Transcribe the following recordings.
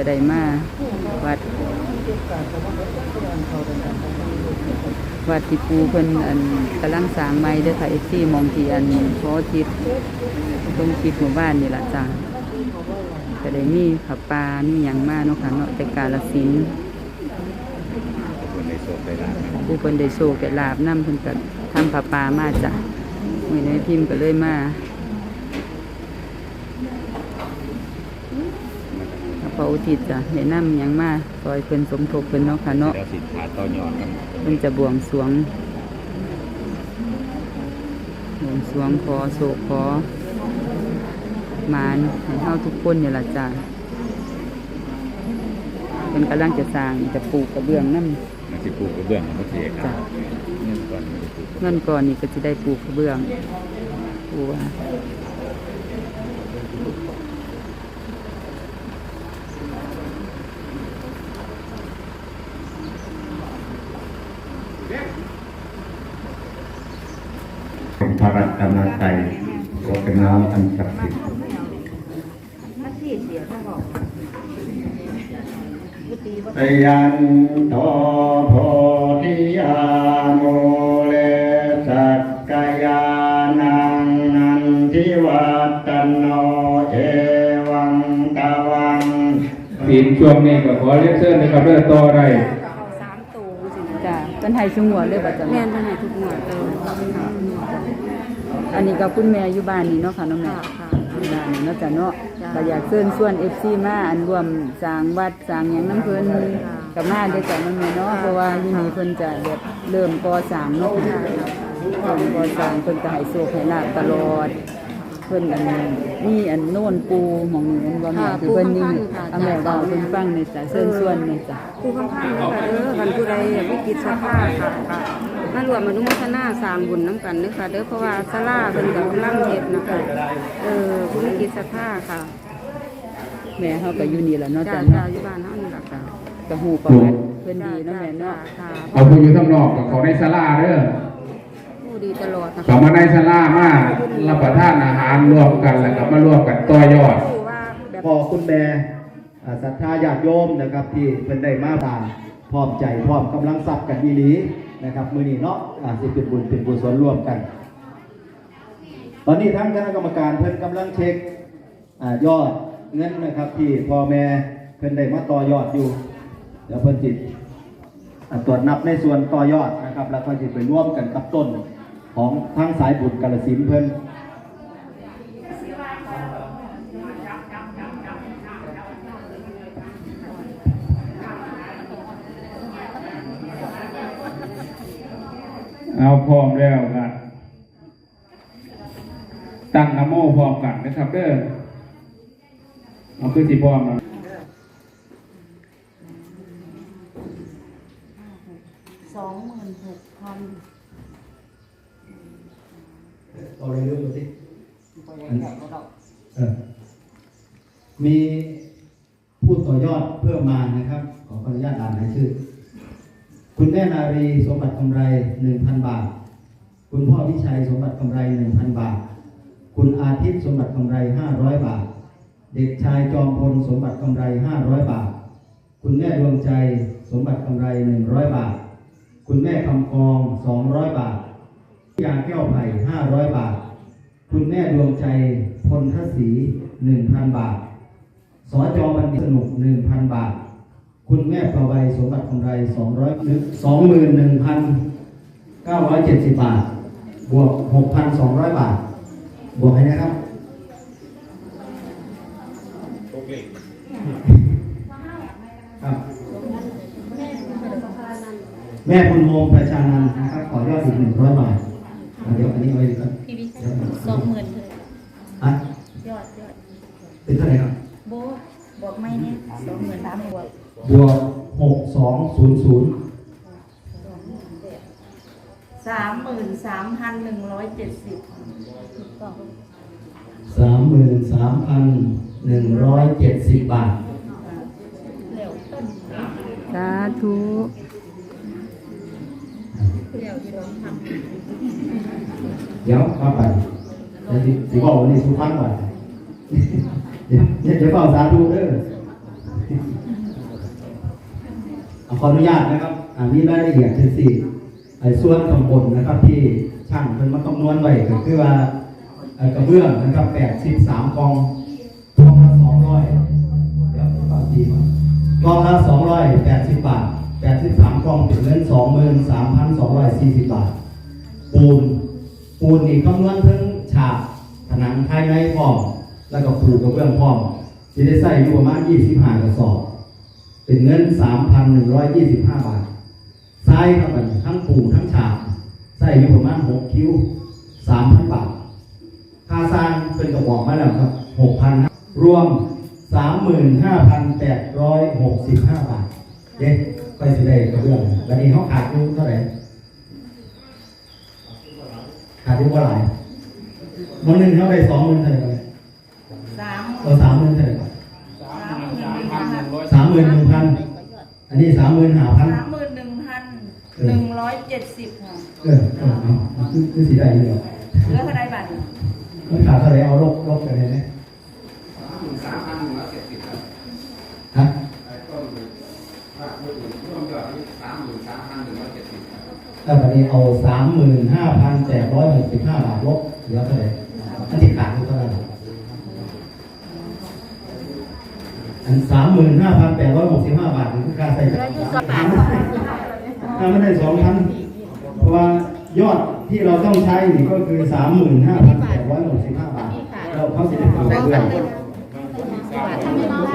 ก็ได้มาวัด วัดที่ปูเพิ่นอันกำลังสร้างใหม่เด้อค่ะ FC มองที่อันพอทิศตรงทิศหมู่บ้านนี่ละจ้ะก็ได้มีขับปลามีหยังมาเนาะค่ะเนาะแต่กาลสินผู้เพิ่นได้โชคได้ลาบนํเพิ่นก็ทำผ้าป่ามาจ้ะมื้อนี้พิมพ์ก็เลยมา พระอุทิศจ้ะแนะนำหยังมาซอยเพิ่นสมทบเพิ่นเนาะค่ะเนาะแล้วสินค้าต่อยอดกันเพิ่นจะบวงสรวงบวงสรวงขอโศกขอมานให้เฮาทุกคนนี่ล่ะจ้ะเพิ่นกำลังจะสร้างจะปลูกกระเบื้องนำมันสิปลูกกระเบื้องมันสิครับเงินก่อนมันสิปลูกเงินก่อนนี่ก็จะได้ปลูกกระเบื้องปูว่า พระรัตนตรัยก็เป็นน้ำอันศักดิ์สิทธิ์พยันโตโพธิยาโมเลสักกายานังนันทิวัตโนเอวังตวังปีนช่วงนี้ก็ขอเรียนเชิญนะครับเริ่มต่อได้สามตูสิจ้ะเป็นไห้ชุงหัวเลยบัดจ้ะแม่นเพิ่นให้ทุกหน่วยเลย อันนี้ก็คุณแม่อยู่บ้านนี่เนาะค่ะน้องแม่ค่ะค่ะอยู่บ้านนี่เนาะจ้ะเนาะจ้ะก็อยากเชิญชวน FC มาอันรวมสร้างวัดสร้างหยังน้ำเพิ่นกับมาได้อจ้ะน้องแม่เนาะเพราะว่าอยู่นี่เพิ่นจะแบบเริ่มก่อสร้างเนาะเริ่มก่อสร้างเพิ่นก็ให้โชคให้ลาภตลอด เพิ่นอันนี่อันโน่นปูหมองนี่มันบ่แม่นคือเพิ่นนี่เอาแม่เว้าเพิ่นฟังในจ้ะเชิญชวนนี่จ้ะ ผู้คำพันธ์เด้อค่ะเด้อคันผู้ใดอยากมีกิจสัทธาค่ะค่ะ มารวมอนุโมทนาสร้างบุญน้ำกันเด้อค่ะเด้อเพราะว่าศาลาเพิ่นก็กำลังเฮ็ดนะคะ เออผู้มีกิจสัทธาค่ะแม่เฮาก็อยู่นี่แหละเนาะจ้าจ้ะจ้าเนาะอยู่บ้านเฮานี่ล่ะค่ะก็ฮู้ประวัติเพิ่นดีเนาะแม่เนาะค่ะเอาผู้อยู่ข้างนอกกับเขาในศาลาเด้อผู้ดีตลอดนะเขามาในศาลามารับประทานอาหารร่วมกันแล้วก็มาร่วมกันต่อยอด ผู้ว่าแบบพ่อคุณแม่อ่าศรัทธาญาติโยมนะครับที่เป็นได้มาตามพร้อมใจพร้อมกำลังทรัพย์กันอีหลี นะครับมือนี้เนาะอ่าสิเป็นบุญเป็นกุศลร่วมกัน ตอนนี้ทั้งคณะกรรมการเพิ่นกำลังเช็คอายอดเงินนะครับที่พ่อแม่เพิ่นได้มาต่อยอดอยู่เดี๋ยวเพิ่นจิตตรวจนับในส่วนต่อยอดนะครับ แล้วก็จะไปร่วมกันกับต้นของทั้งสายบุญกาลสินเพิ่น เอาพร้อมแล้วกันตั้งนะโมพร้อมกันนะครับเด้อเอาคือสิพร้อมแล้วสองหมื่นหกพันเอาอะไรเรื่องมาสิเออมีผู้ต่อยอดเพิ่มมานะครับ ขออนุญาตอ่านรายชื่อ คุณแม่นารีสมบัติกำไรหนึ่งพันบาท คุณพ่อวิชัยสมบัติกำไรหนึ่งพันบาท คุณอาทิตย์สมบัติกำไรห้าร้อยบาท เด็กชายจอมพลสมบัติกำไรห้าร้อยบาท คุณแม่ดวงใจสมบัติกำไรหนึ่งร้อยบาท คุณแม่คำกองสองร้อยบาทยาแก้วไผ่ห้าร้อยบาท คุณแม่ดวงใจพลทศรีหนึ่งพันบาทสจอบัณฑิสนุกหนึ่งพันบาท คุณแม่ประวัยสมบัติกำไรสองร้อยสองหมื่นหนึ่งพันเก้าร้อยเจ็ดสิบบาท บวกหกพันสองร้อยบาท บวกให้นะครับครับ แม่คุณโฮมประชานันท์นะครับ ขอยอดอีกหนึ่งร้อยบาทอะเดี๋ยวอันนี้เอาไว้ก่อนพี่วิชัยสองหมื่นเลยอะยอดยอดเป็นเท่าไหร่ครับโบบอกไม่เนี่ยสองหมื่นสามบวก บวกหกสองศูนย์ศูนย์สามหมื่นสามพันหนึ่งร้อยเจ็ดสิบถูกต้องสามหมื่นสามพันหนึ่งร้อยเจ็ดสิบบาทเร็วต้นสาธุเร็วที่เราทเดี๋ยวเข้าไปเดี๋ยวสิสิบอกวันนี้สุฟังก่อนเดี๋ยวเดี๋ยวเฝ้าสาธุเด้อ ขออนุญาตนะครับอ่ามีรายละเอียดเป็นสี่ไอ้ส่วนข้างบนนะครับ ที่ช่างเป็นมาคำนวณไว้ก็คือว่ากระเบื้องนะครับแปดสิบสามกองกองละสองร้อยเดี๋ยวผมเอาทีมากองละสองร้อยแปดสิบบาทแปดสิบสามกองเป็นเงินสองหมื่นสามพันสองร้อยสี่สิบบาท ปูน ปูนนี่คำนวณถึงฉากผนังภายในพร้อม แล้วก็ปูกระเบื้องพร้อมจะได้ใส่อยู่ประมาณ25กระสอบ เป็นเงิน3,125บาททรายครับบัดนี้ทั้งปูทั้งฉากใส่อยู่ประมาณ6คิ้ว3,000บาทค่าสร้างเป็นกระบอกมาแล้วครับ6,000รวม35,865บาทเด็กไปสิได้กระเบื้องวันนี้เขาขาดอยู่เท่าไหร่ขาดอยู่เท่าไหร่มันหนึ่งเท่าไหร่สองหมื่นเท่าไหร่สามเอาสามหมื่นเท่าไหร่ก่อนสามหมื่นหนึ่งพันสา มหมื่นหนึ่งพันอันนี้สามหมื่นห้าพันสามหมื่นหนึ่งพันหนึ่งร้อยเจ็ดสิบค่ะเออเออเอาเอาคือคือสีได้อยู่เหรอเหลือเท่าไรบัตรมันขาดเท่าไหร่เอาลบลบกันเลยไหมฮะแล้ววันนี้เอาสามหมื่นห้าพันแปดร้อยหกสิบห้าบาทลบเหลือเท่าไหร่อันที่ขาด อยู่เท่าไหร่อันสามหมื่นห้าพันแปดร้อยหกสิบห้าบาทนี่คือค่าใส่จ่ายถ้าไม่ได้สองพันเพราะว่ายอดที่เราต้องใช้นี่ก็คือสามหมื่นห้าพันแปดร้อยหกสิบห้าบาทเราเขาสิได้เปิดเพื่อน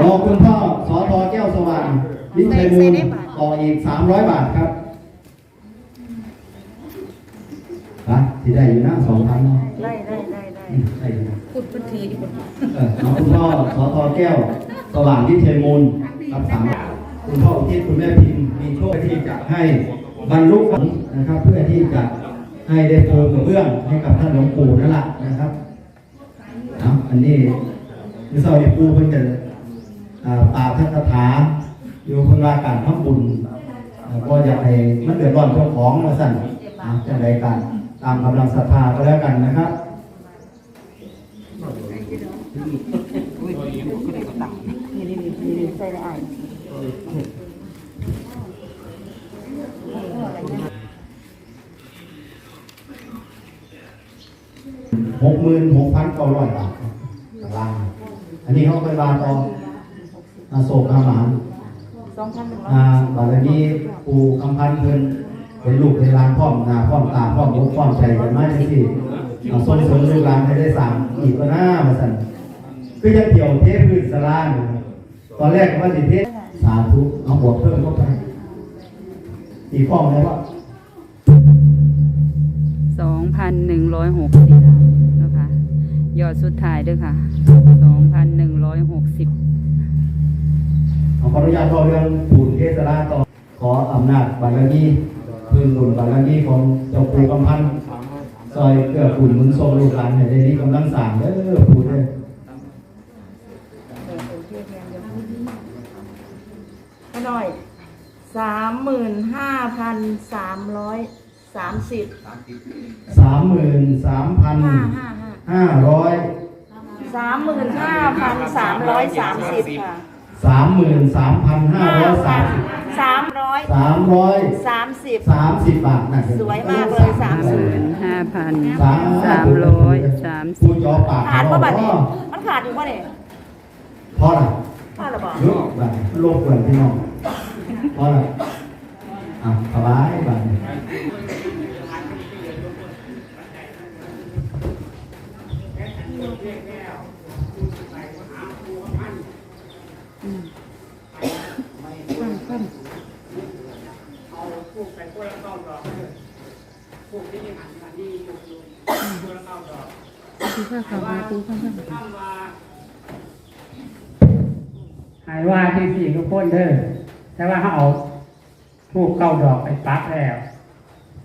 รอคุณพ่อสอทอแก้วสว่างวิชัยมูลต่ออีกสามร้อยบาทครับฮะที่ได้อยู่นะสองพันเนาะได้ได้ได้ได้อืมได้อยู่นะขุดพื้นที่ดีกว่าเออน้องคุณพ่อสอทอแก้ว สว่างที่เทมูลรับสามคุณพ่ออุที่คุณแม่พิมพ์มีโชคที่จะให้บรรลุฝันนะครับ เพื่อที่จะให้ได้ปูกระเบื้องให้กับท่านหลวงปู่นั่นแหละนะครับเอาอันนี้มิสซาริปูเพิ่งจะอ่าปาทักถาอยู่คนว่าการทำบุญก็อยากให้มันเดือดร้อนเจ้าของมาสั่นจังไรกันตามกำลังศรัทธาก็แล้วกันนะครับ ใส่ได้หกหมื่นหกพันเก้าร้อยบาทตารางอันนี้เขาไปวาตองอโศกอาหมานสองพันหนึ่งร้อยอ่าบารมีปูคำพันเพิ่นเป็นลูกเป็นหลานพ่อมนาพ่อมตาพ่อมบุพ่อมใจกันมาจังซี่ส่งเสริมลูกหลานให้ได้สางอีกก็น่ามาสั่น คือยังเกี่ยวเทพื้นสลาอยู่ตอนแรกว่าสิเทสาธุเอาบวกเพิ่มเข้าไปอีกข้อไหนว่าสองพันหนึ่งร้อยหกสิบนะคะยอดสุดท้ายด้วยค่ะสองพันหนึ่งร้อยหกสิบขออนุญาตเล่าเรื่องปูนเทศราต่อขออำนาจบารมีพื้นบุญบารมีของเจ้าปู่กำพันซอยเกื้อกูลหมุนทรงลูกหลานให้ได้นี้กำลังสร้างเด้อปู่เด้อ ให้หน่อยสามหมื่นห้าพันสามร้อยสามสิบสามหมื่นสามพันห้าห้าห้าห้าร้อยสามหมื่นห้าพันสามร้อยสามสิบค่ะสามหมื่นสามพันห้าร้อยสามสิบสามร้อยสามร้อยสามสิบสามสิบบาทนะสวยมากเลยสามสิบห้าพันสามสามร้อยสามสิผู้บจอปากขาดพ่ป่ะอบัดนี้มันขาดอยู่ป่ะเนี่ยพอละขาดหรือเปล่าเยอะบัด นี้โลกเกินพี่น้องพอละอะสบายบัดนี้หายว่าที่สี่ทุกคนเด้อ แต่ว่าเขาเอาทูกเก้าดอกไปปักแล้ว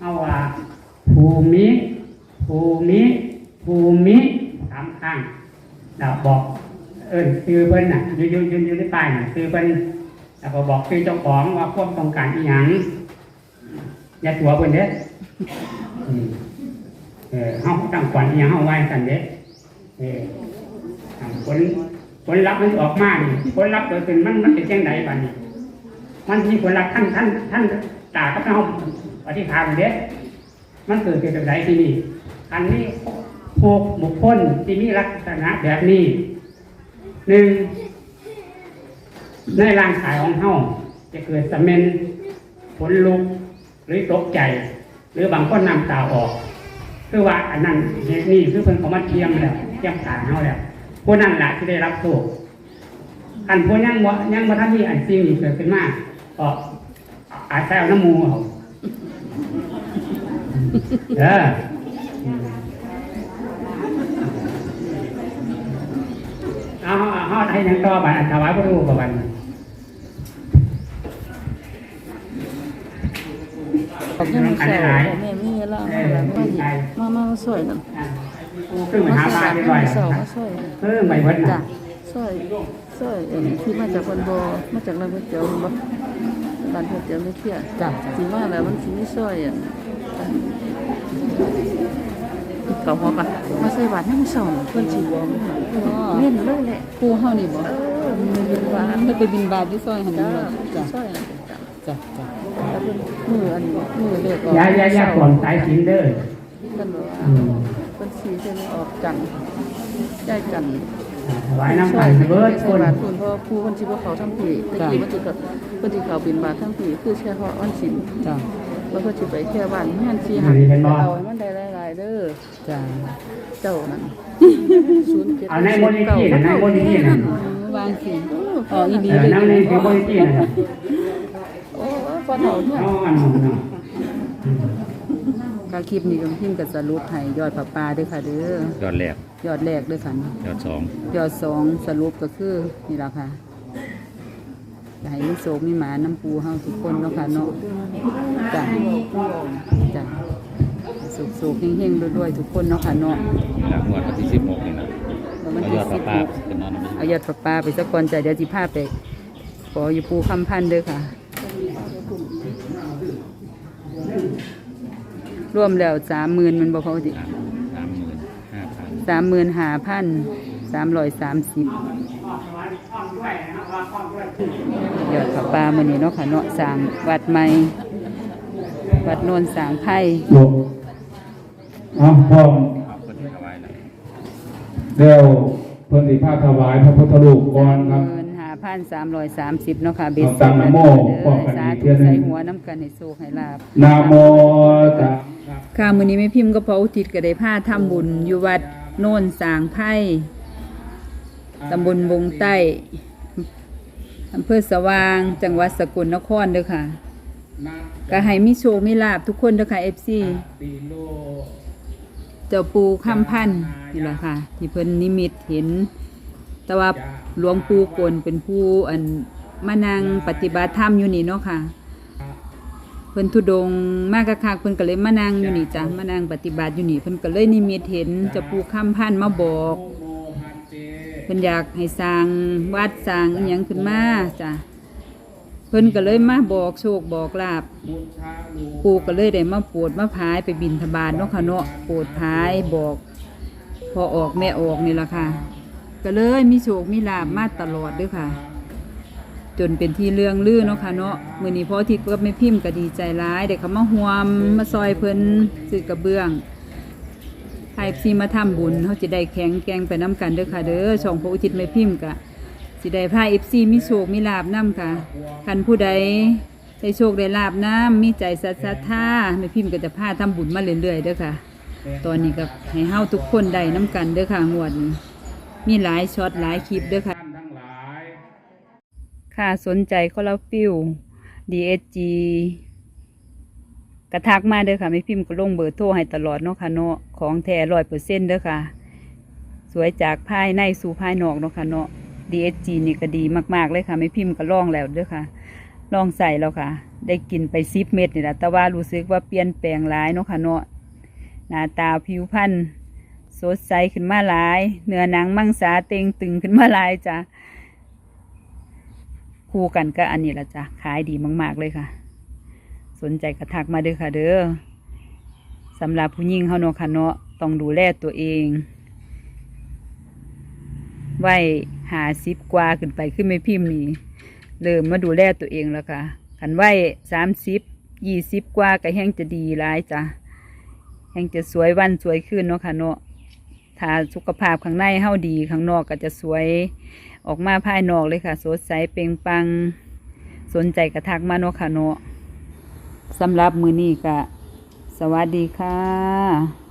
เอาว่าภูมิภูมิภูมิสามครั้งเราบอก เอิญซื้อเพิ่นน่ะยืนยืนยืนยืนในป้ายน่ะซื้อเพิ่นแล้วก็บอกซื้อเจ้าของว่าควบต้องการอีหยังอย่าตัวเพิ่นเด้อเออเฮาตั้งขวัญอีหยังเฮาไว้กันเด้อเออผลผลลัพธ์มันออกมานี่ผลลัพธ์โดยเป็นมันมันเป็นจังไดบัดนี้ มันมีผลลัพธ์ท่านท่านท่านตากับน้องปฏิภาณเด้มันเกิดเป็นแบบไหนที่นี่ อันนี้พวกบุคคลที่มีลักษณะแบบนี้หนึ่งในร่างกายของเฮาจะเกิดสะเมนผลลุกหรือตกใจ หรือบางคนน้ำตาออก คือว่าอันนั้นนี่คือเพิ่นเขามาเทียมแล้วเทียมขาเฮาแล้วผู้นั้นแหละที่ได้รับโชคอันผู้ยังบ่ยังบ่ทันมีอันสิ่งนี้เกิดขึ้นมาก อาศัยเอาน้ำมูเอาเออเอาเอาเอาให้ยังต่อบัดอันถวายพระรูปบัดนี้ขอบคุณค่ะแม่มีเวลามาแล้วมามามาสวยน่ะขึ้นมาหาปลาเรียบร้อยเสาแล้วมาสวยเพิ่มไปเพิ่นจ้ะน่ะสวยสวยเอ็นที่มาจากคนบ่มาจากร้านก๋วยเตี๋ยวบ่ ร้านก๋วยเตี๋ยวไม่เที่ยจ้ะสิมาแล้วมันสิมีซอยอะเขาหัวก่อนมาใส่บาตรให้มันสอนเพิ่นสิบ่เน้นเลยแหละครูเฮานี่บ่เออมันบินบาตมันไปบินบาตอยู่ซอยหั่นนี่จ้ะซอยจ้ะจ้ะจ้ะแล้วเพิ่นมืออันมือเด็กออกอย่าอย่าอย่าก่อนสายสินเด้อเพิ่นบอกว่าอืมเป็นสีเส้นออกกันได้กันถวายน้ำกันเบิดใช่คนบาทคุณเพราะครูวันที่พวกเขาทั้งปีตะกี้วันที่เขา วันที่เขาบินบาททั้งปีคือแช่เพราะวันศิลจ้ะแล้วก็จะไปแค่บ้านงานชีหันเอาให้มันได้หลายๆเด้อจ้ะเจ้านั่นศูนย์เจ็ดเอาในโมนิตี้นะในโมนิตี้นะวางสิอ๋ออีดีเออเลยน้ำในที่โมนิตี้นะโอ้พอเถ่าเนี่ยเอาอันนั้นเนาะการคลิปนี้ก็พิมพ์กับสรุปให้ยอดผาปาด้วยค่ะเด้อยอดแรกยอดแรกด้วยค่ะยอดสองยอดสองสรุปก็คือนี่ละค่ะอยาก ให้มีโศกมีหมาน้ำปูเฮาทุกคนเนาะค่ะเนาะจ้ะจ้ะสุขสุขๆเฮงๆรวยๆทุกคนเนาะค่ะเนาะหลังงวดวันที่สิบหกนี่นะแล้วมันเอายที่อดสิป้าบป้าเป็นนอนไม่เอายอดปลาปลาไปสักก่อนจ้ะเดี๋ยวจิพาไปขออยู่ปูคำพันธ์เด้อค่ะ รวมแล้วสามหมื่นมันบ่พอดิสามหมื่นห้าพันสามหมื่นห้าพันสามร้อยสามสิบ ยอดผาปลามื้อนี้เนาะค่ะเนาะสร้างวัดใหม่วัดโนนสร้างไผ่หลบเอาพร้อมเอาคนที่ถวายนะเดี๋ยวเพิ่นสิพาถวายพระพุทธรูปก่อนครับเงินห้าพันสามร้อยสามสิบเนาะค่ะเบ็ดเอาตามนะโมเด้พร้ออมกันสาอีกธุเทื่อหนึ่งใส่หัวน้ำกันให้โชคให้ลาบนะโมตัสค่ะมื้อนี้แม่พิมพ์ก็พออุทิศก็ได้พาทำบุญอยู่วัดโน่นสร้างไผ่ ตำบลวงใต้อำเภอสว่าง จังหวัดสกลนครเด้อค่ะ ก็ให้มีโชคมีลาบทุกคนเด้อค่ะ FC ติโลเจ้าปูคำพันธ์นี่แหละค่ะ ที่เพิ่นนิมิตเห็น แต่ว่าหลวงปู่กลเป็นผู้อันมานั่งปฏิบัติธรรมอยู่นี่เนาะค่ะ เพิ่นทุดงมากคักๆเพิ่นก็เลยมานั่งอยู่นี่จ้ะมานั่งปฏิบัติอยู่นี่เพิ่นก็เลยนิมิตเห็นเจ้าปู่คำพันธ์มาบอก เพิ่นอยากให้สร้างวัดสร้างอีหยังขึ้นมาจ้ะเพิ่นก็เลยมาบอกโชคบอกลาบปู่ก็เลยได้มาโปรดมาพายไปบินทบาทเนาะค่ะเนาะโปรดพายบอก พอออกแม่ออกนี่ละค่ะ ก็เลยมีโชคมีลาบมาตลอดด้วยค่ะ จนเป็นที่เรื่องลือเนาะค่ะเนาะมือนี้พอที่ก็ไม่พิมพ์ก็ดีใจร้ายได้เขามาห่วมมาซอยเพิ่นซื้อกระเบื้อง ให้ซีมาทำบุญเขาจะได้แข็งแกงไปน้ำกันเด้อค่ะ เด้อช่องพระอุทิศไม่พิมพ์กะสิได้พาเอฟซีมีโชคมีลาบน้ำค่ะคันผู้ใดได้โชคได้ลาบน้ำมีใจศรัทธาไม่พิมพ์ก็จะพาทำบุญมาเรื่อยๆเด้อค่ะ ตอนนี้ก็ให้เฮาทุกคนได้น้ำกันเด้อค่ะงวดนี้มีหลายช็อตหลายคลิปเด้อค่ะท่านทั้งหลายค่ะสนใจคอลลาฟิล DSG กระทักมาเด้อค่ะไม่พิมพ์ก็ลงเบอร์โทรให้ตลอดเนาะค่ะเนาะของแท้ร้อยเปอร์เซ็นต์เด้อค่ะ สวยจากภายในสู่ภายนอกเนาะค่ะเนาะ DSG นี่ก็ดีมากๆเลยค่ะไม่พิมพ์ก็ลองแล้วเด้อค่ะลองใส่แล้วค่ะ ได้กินไปซิปเม็ดนี่แหละแต่ว่ารู้สึกว่าเปลี่ยนแปลงหลายเนาะค่ะเนาะหน้าตาผิวพรรณสดใสขึ้นมาหลาย เนื้อหนังมังสาเต็งตึงขึ้นมาหลายจ้ะคู่กันก็อันนี้ละจ้ะขายดีมาก ๆ เลยค่ะ สนใจกระทักมาเด้อค่ะเด้อสำหรับผู้หญิงเขาเนาะค่ะเนาะต้องดูแลตัวเองไว้หาซิปกว่าขึ้นไปขึ้นไม่พิมพ์นี่เริ่มมาดูแลตัวเองแล้วค่ะขันไว้สามสิบยี่สิบกว่าก็แห้งจะดีร้ายจ้ะแห้งจะสวยวันสวยขึ้นเนาะค่ะเนาะถ้าสุขภาพข้างในเฮาดีข้างนอกก็จะสวยออกมาภายนอกเลยค่ะ สดใสเปล่งปัง สนใจกระทักมาเนาะค่ะเนาะ สำหรับมือนี้ก็สวัสดีค่ะ